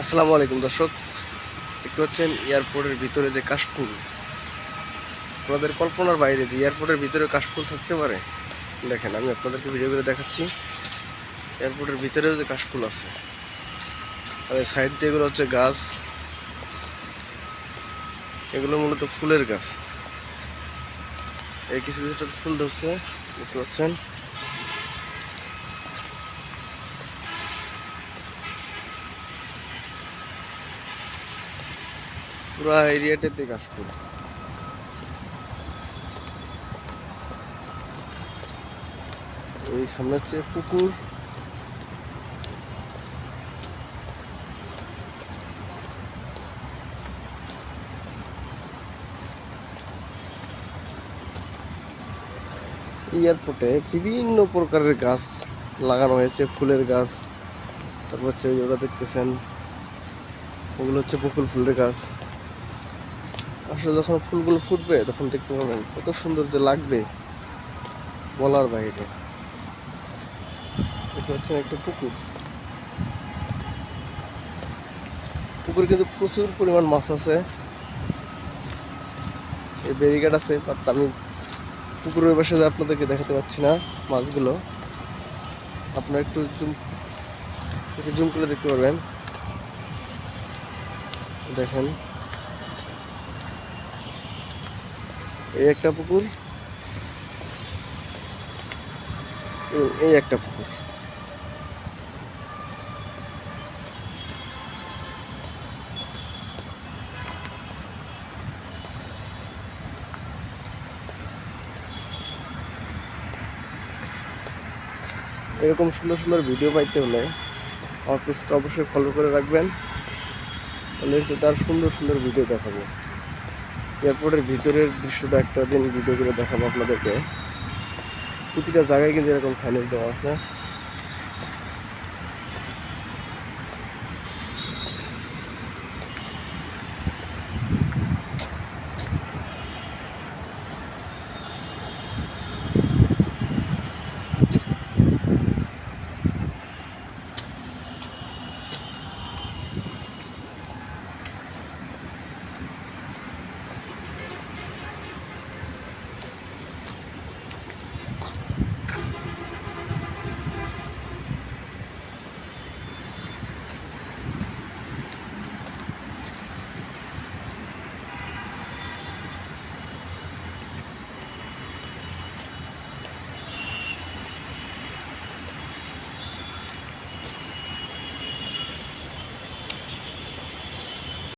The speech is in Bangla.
আসসালামু আলাইকুম দর্শক। দেখতে পাচ্ছেন এয়ারপোর্টের ভিতরে যে কাশফুল। আপনাদের কল্পনার বাইরে যে এয়ারপোর্টের ভিতরে কাশফুল থাকতে পারে। দেখেন, আমি আপনাদেরকে ভিডিও করে দেখাচ্ছি। এয়ারপোর্টের ভিতরেও যে কাশফুল আছে। আর এই সাইড দিয়ে এগুলো হচ্ছে গাছ। এগুলো মূলত ফুলের গাছ। এই কিছু কিছুটা ফুল ধরছে, দেখতে পাচ্ছেন। পুরা এরিয়াটাতে কাশফুল এই সামনে হচ্ছে পুকুর। এয়ারপোর্টে বিভিন্ন প্রকারের গাছ লাগানো হয়েছে, ফুলের গাছ। তারপর হচ্ছে ওই ওরা দেখতেছেন, ওগুলো হচ্ছে বকুল ফুলের গাছ। আসলে যখন ফুলগুলো ফুটবে, তখন দেখতে পাবেন কত সুন্দর যে লাগবে বলার বাইরে। দেখতে পাচ্ছেন একটা পুকুর। পুকুরে কিন্তু প্রচুর পরিমাণ মাছ আছে। এই ব্যারিকেড আছে, বাট আমি পুকুরের পাশে আপনাদেরকে দেখাতে পাচ্ছি না মাছগুলো। আপনারা একটু জুম একটু জুম করে দেখতে পারবেন। দেখেন। এই একটা পুকুর। এই একটা পুকুর। এরকম সুন্দর সুন্দর ভিডিও পাইতে হলে আমার পেজটা অবশ্যই ফলো করে রাখবেন। তাহলে তার সুন্দর সুন্দর ভিডিও দেখাবো। এয়ারপোর্টের ভিতরের দৃশ্যটা একটা দিন ভিডিও করে দেখাবো আপনাদেরকে। প্রতিটা জায়গায় কিন্তু এরকম সাইনেজ দেওয়া আছে।